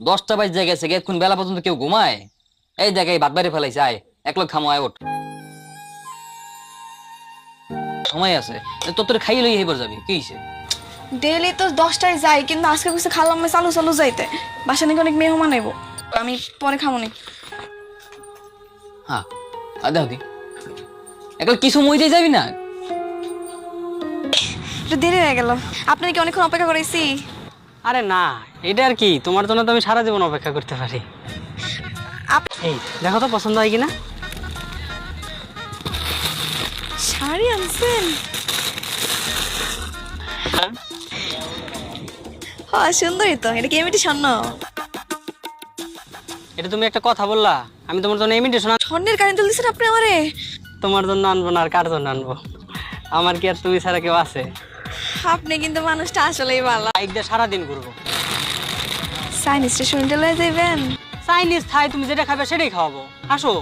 দশটা জায়গায় গেছে এখন বেলা পর্যন্ত কেউ ঘুমায়? এই জায়গায় বাদ বাইরে ফেলাইছে আয় এক লোক খামো আয় ওঠ। সময় আছে। তোর তোর খাইয়ে লই এবার যাবি কি হইছে? ডেলি তো দশটায় যাই কিন্তু আজকে কিছু খালাম না চালু চালু যাইতে। বাসা নাকি অনেক মেহমান আইব আমি পরে খাব নি। হ্যাঁ আর দেখো দি একলা কিছু মই দিয়ে যাবি না? একটু দেরি হয়ে গেল। আপনার কি অনেকক্ষণ অপেক্ষা করেছি আরে না এটা আর কি? তোমার জন্য তো আমি সারা জীবন অপেক্ষা করতে পারি। এই দেখো তো পছন্দ হয় কিনা? শাড়ি আনছেন? হ্যাঁ? সুন্দরই তো। এটা কি এমনিটি স্বর্ণ এটা তুমি একটা কথা বললা। আমি তোমার জন্য ইমিটেশন স্বর্ণের কারেন্ট তুলতেছেন আপনি আমারে? তোমার জন্য আনব না আর কার জন্য আনব? আমার কি আর তুমি ছাড়া কেউ আছে? আপনি কিন্তু মানুষটা আসলেই ভালো। বাইক দিয়ে সারাদিন ঘুরবো। সাইন স্টেশনটা লয়ে যাইবেন? চাইনিজ থাই তুমি যেটা খাবে সেটাই খাওয়াবো। আসো।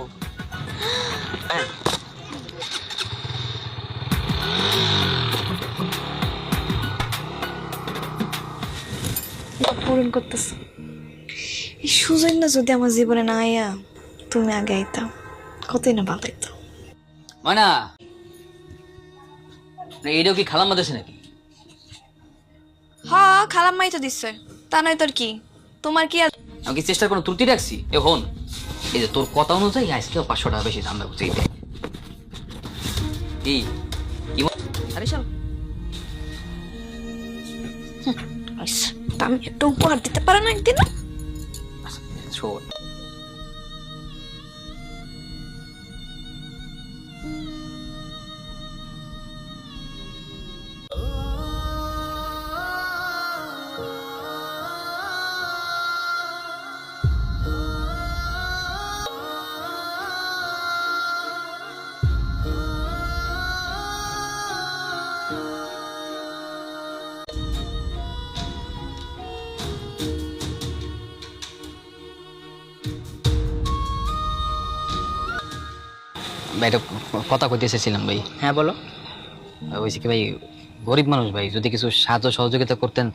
পূরণ করতেছ। এই সুযোগ না যদি আমার জীবনে না আইয়া তুমি আগে আইতাম কতই না ভালো হইতো ময়না না, এইটাও কি খালাম মাদেছে নাকি? খালাম মাই তো দিচ্ছে। তা নয় তোর কি? তোমার কি আর আমি কি চেষ্টার কোনো ত্রুটি রাখছি? এখন এই যে তোর কথা অনুযায়ী আজকেও পাঁচশো টাকা বেশি দাম রাখছে আরে চল আচ্ছা, আমি একটু উপহার দিতে পারো না একদিন শোন। ভাই এটা কথা কইতে এসেছিলাম ভাই। হ্যাঁ বলো। বলছি কি ভাই গরিব মানুষ ভাই যদি কিছু সাহায্য সহযোগিতা করতেন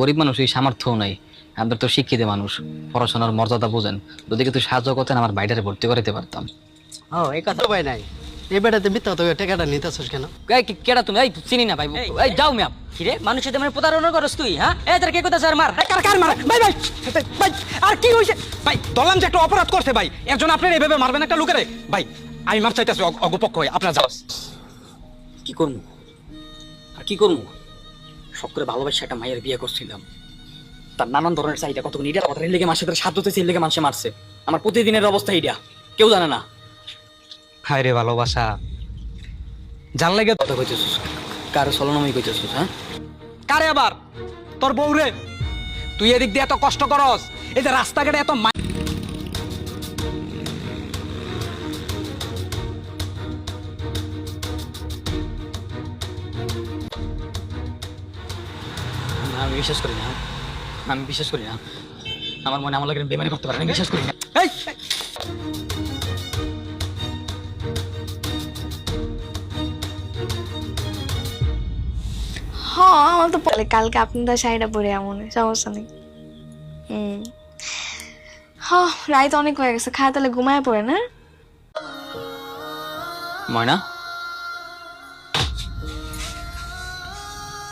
গরিব মানুষ ওই সামর্থ্যও নাই। আপনার তো শিক্ষিত মানুষ পড়াশোনার মর্যাদা বোঝেন। যদি কিছু সাহায্য করতেন আমার বাইরে ভর্তি করাতে পারতাম। ও এই কথা ভাই নাই। এই বেটাতে মিথ্যা তো টাকাটা নিতেছিস কেন? এই কি- কেডা তুমি? এই চিনি না ভাই এই যাও ম্যাম কিরে মানুষের তেমন প্রতারণা করস তুই হ্যাঁ? এ তোর কে কথা স্যার মার? কার কার মারে? ভাই ভাই ভাই আর কি হইছে? ভাই যে একটা অপরাধ করছে ভাই এর জন্য আপনার এইভাবে মারবেন একটা লোকেরে? ভাই আমি মাপ চাইতেছি অগ- অগপক্ষ হয়ে আপনার যাও। কি করব আর কি করব সব করে ভালোবাসা একটা মায়ের বিয়ে করছিলাম। তার নানান ধরনের চাহিদা কত নিটা কথা। লেগে মাসে ধরে সাধ্য হতেছে লেগে মানুষে মারছে। আমার প্রতিদিনের অবস্থা এইটা। কেউ জানে না। হায় রে ভালোবাসা। জান লাগে কথা কইতেছিস? কার সলনামই কইতেছিস হ্যাঁ? কারে আবার? তোর বউ রে। তুই এদিক দিয়ে এত কষ্ট করস এই যে রাস্তাঘাটে এত আমি বিশ্বাস করি না আমি বিশ্বাস করি না। আমার মনে আমার লাগে বেমানি করতে পারে বিশ্বাস করি না। এই! আমার তো কালকে আপনার শাড়িটা পরে এমন সমস্যা নেই। হুম। হ্যাঁ রাত অনেক হয়ে গেছে খায় তাহলে ঘুমায় পড়ে না? ময়না?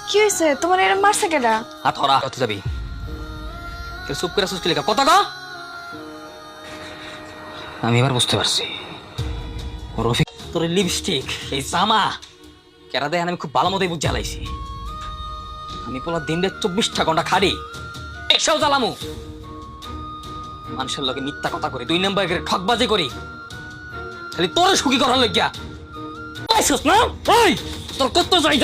কি হয়েছে? তোমার এরম মারছে কেডা? হাত হরা কত যাবি? কেউ চুপ করে সুস্থ লেখা কথা আমি এবার বুঝতে পারছি। রফিক তোর লিপস্টিক এই জামা কেরা দেয় আমি খুব ভালো মতোই বুঝে জ্বালাইছি আমি পোলা দিন চব্বিশটা ঘণ্টা খাড়ি। এসেও জ্বালামু। মানুষের লগে মিথ্যা কথা করি, দুই নম্বর ঠকবাজি করি। খালি তোর সুখী করার লজ্ঞা তোর কত চাই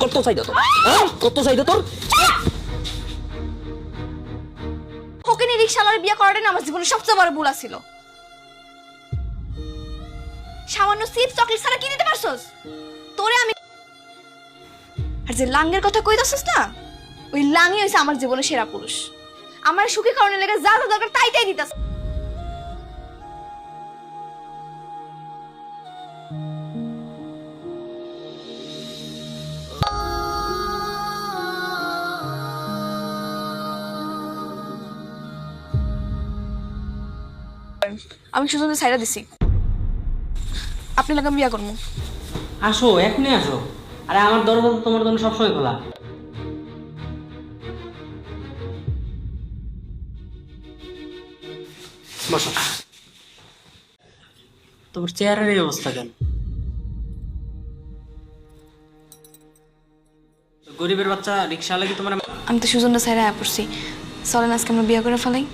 কত চাই তোর? হ্যাঁ? কত চাই তোর? রিক্সাওয়ালার বিয়ে করাটাই আমার জীবনের সবচেয়ে বড় ভুল ছিল সামান্য চিপস, চকলেট ছাড়া কি দিতে পারছস? তোরে আমি আর যে লাঙ্গের কথা কইতাছিস না? ওই লাঙ্গি হইছে আমার জীবনের সেরা পুরুষ। আমার সুখী কারণে লেগে যা যা দরকার তাই তাই দিতাস আমি সুজনকে সাইডা দিছি। আপনি লাগাম বিয়া করব। আসো, এখনই আসো। আরে আমার দরজা তো তোমার জন্য সবসময় খোলা। বসো। তোমার চেয়ারের এই অবস্থা কেন? গরিবের বাচ্চা রিক্সা লাগি তোমার আমি তো সুজনদের সাইডে আয়া পড়ছি। চলেন আজকে আমরা বিয়া করে ফেলাই।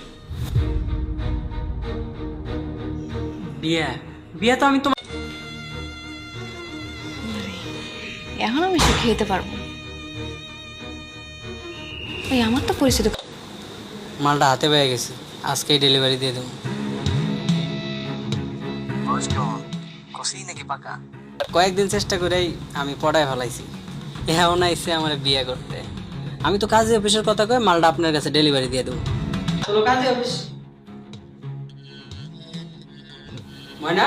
বিয়ে? বিয়ে তো আমি তোমার এখন আমি সুখী হতে পারব। ওই আমার তো পরিচিত মালটা হাতে পেয়ে গেছে। আজকেই ডেলিভারি দিয়ে দেবো। কয়েকদিন চেষ্টা করেই আমি পড়ায় ফেলাইছি। এখন আইসে আমার বিয়ে করতে। আমি তো কাজী অফিসের কথা কয়ে মালটা আপনার কাছে ডেলিভারি দিয়ে দেবো। চলো কাজী অফিস। ময়না?